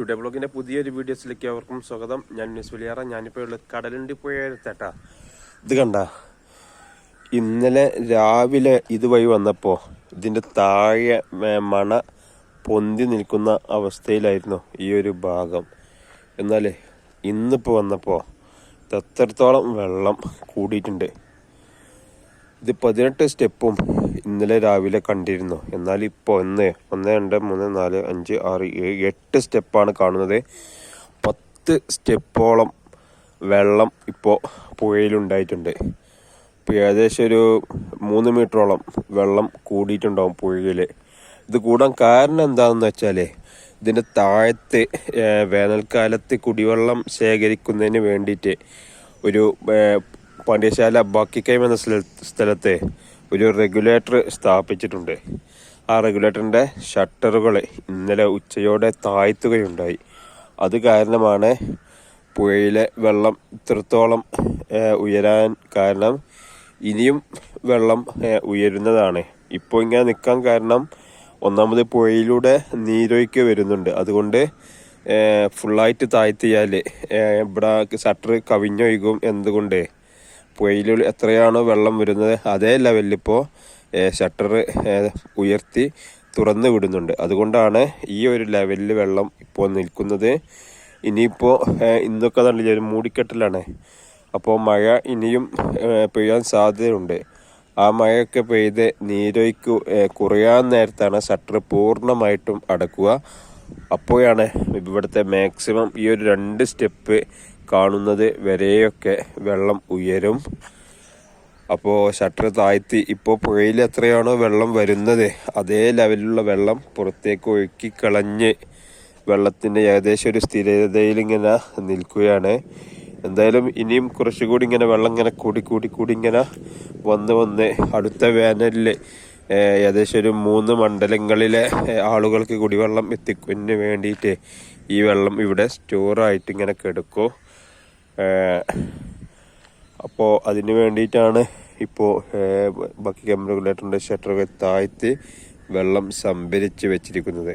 Today ബ്ലോഗിന്റെ പുതിയൊരു വീഡിയോസിലേക്ക് അവർക്കും സ്വാഗതം. ഞാൻ ന്യൂസ് വലിയാറ ഞാനിപ്പോൾ ഉള്ളത് കടലുണ്ടി പോയേട്ടാ ഇത് കണ്ട? ഇന്നലെ രാവിലെ ഇതുവഴി വന്നപ്പോൾ ഇതിന്റെ താഴെ മണ പൊന്തി നിൽക്കുന്ന അവസ്ഥയിലായിരുന്നു ഈ ഒരു ഭാഗം. എന്നാൽ ഇന്നിപ്പോൾ വന്നപ്പോൾ എത്രത്തോളം വെള്ളം കൂടിയിട്ടുണ്ട്. ഇത് പതിനെട്ട് സ്റ്റെപ്പും ഇന്നലെ രാവിലെ കണ്ടിരുന്നു. എന്നാൽ ഇപ്പോൾ ഒന്ന് ഒന്ന് രണ്ട് മൂന്ന് നാല് അഞ്ച് ആറ് ഏഴ് എട്ട് സ്റ്റെപ്പാണ് കാണുന്നത്. പത്ത് സ്റ്റെപ്പോളം വെള്ളം ഇപ്പോൾ പുഴയിലുണ്ടായിട്ടുണ്ട്. ഇപ്പോൾ ഏകദേശം ഒരു മൂന്ന് മീറ്ററോളം വെള്ളം കൂടിയിട്ടുണ്ടാവും പുഴയിൽ ഇത് കൂടാൻ കാരണം എന്താണെന്ന് വെച്ചാൽ ഇതിന്റെ താഴത്ത് വേനൽക്കാലത്ത് കുടിവെള്ളം ശേഖരിക്കുന്നതിന് വേണ്ടിയിട്ട് ഒരു പാണ്ഡ്യശാല ബാക്കിക്കൈം എന്ന സ്ഥല സ്ഥലത്ത് ഒരു റെഗുലേറ്റർ സ്ഥാപിച്ചിട്ടുണ്ട്. ആ റെഗുലേറ്ററിന്റെ ഷട്ടറുകൾ ഇന്നലെ ഉച്ചയോടെ താഴ്ത്തുകയുണ്ടായി. അത് കാരണമാണ് പുഴയിലെ വെള്ളം ഇത്രത്തോളം ഉയരാൻ കാരണം ഇനിയും വെള്ളം ഉയരുന്നതാണ്. ഇപ്പോൾ ഇങ്ങനെ നിൽക്കാൻ കാരണം ഒന്നാമത് പുഴയിലൂടെ നീരൊഴുക്ക് വരുന്നുണ്ട്. അതുകൊണ്ട് ഫുള്ളായിട്ട് താഴ്ത്തിയാൽ ഇവിടെ ഷട്ടർ കവിഞ്ഞൊഴുകും എന്തുകൊണ്ട് പുഴയിൽ എത്രയാണോ വെള്ളം വരുന്നത് അതേ ലെവലിൽ ഇപ്പോൾ ഷട്ടർ ഉയർത്തി തുറന്നു വിടുന്നുണ്ട്. അതുകൊണ്ടാണ് ഈ ഒരു ലെവലിൽ വെള്ളം ഇപ്പോൾ നിൽക്കുന്നത്. ഇനിയിപ്പോൾ ഇന്നൊക്കെ നല്ല ഒരു മൂടിക്കെട്ടലാണ്. അപ്പോൾ മഴ ഇനിയും പെയ്യാൻ സാധ്യതയുണ്ട്. ആ മഴയൊക്കെ പെയ്ത് നീരൊഴിക്കു കുറയാൻ നേരത്താണ് ഷട്ടർ പൂർണമായിട്ടും അടക്കുക. അപ്പോഴാണ് ഇവിടുത്തെ മാക്സിമം ഈ ഒരു രണ്ട് സ്റ്റെപ്പ് കാണുന്നത് വരെയൊക്കെ വെള്ളം ഉയരും. അപ്പോൾ ഷട്ടർ താഴ്ത്തി ഇപ്പോൾ പുഴയിൽ എത്രയാണോ വെള്ളം വരുന്നത് അതേ ലെവലിലുള്ള വെള്ളം പുറത്തേക്ക് ഒഴുക്കി കളഞ്ഞ് വെള്ളത്തിന്റെ ഏകദേശം ഒരു സ്ഥിരതയിൽ ഇങ്ങനെ നിൽക്കുകയാണ്. എന്തായാലും ഇനിയും കുറച്ചുകൂടി ഇങ്ങനെ വെള്ളം ഇങ്ങനെ കൂടി കൂടി കൂടി ഇങ്ങനെ വന്ന് വന്ന് അടുത്ത വേനലിൽ ഏകദേശം ഒരു മൂന്ന് മണ്ഡലങ്ങളിലെ ആളുകൾക്ക് കുടിവെള്ളം എത്തിക്കുന്നതിന് വേണ്ടിയിട്ട് ഈ വെള്ളം ഇവിടെ സ്റ്റോറായിട്ട് ഇങ്ങനെ കിടക്കും. അപ്പോൾ അതിന് വേണ്ടിയിട്ടാണ് ഇപ്പോൾ ബാക്കി ക്യാമറ റെഗുലേറ്ററിന്റെ ഷട്ടറുകൾ താഴ്ത്തി വെള്ളം സംഭരിച്ച് വെച്ചിരിക്കുന്നത്.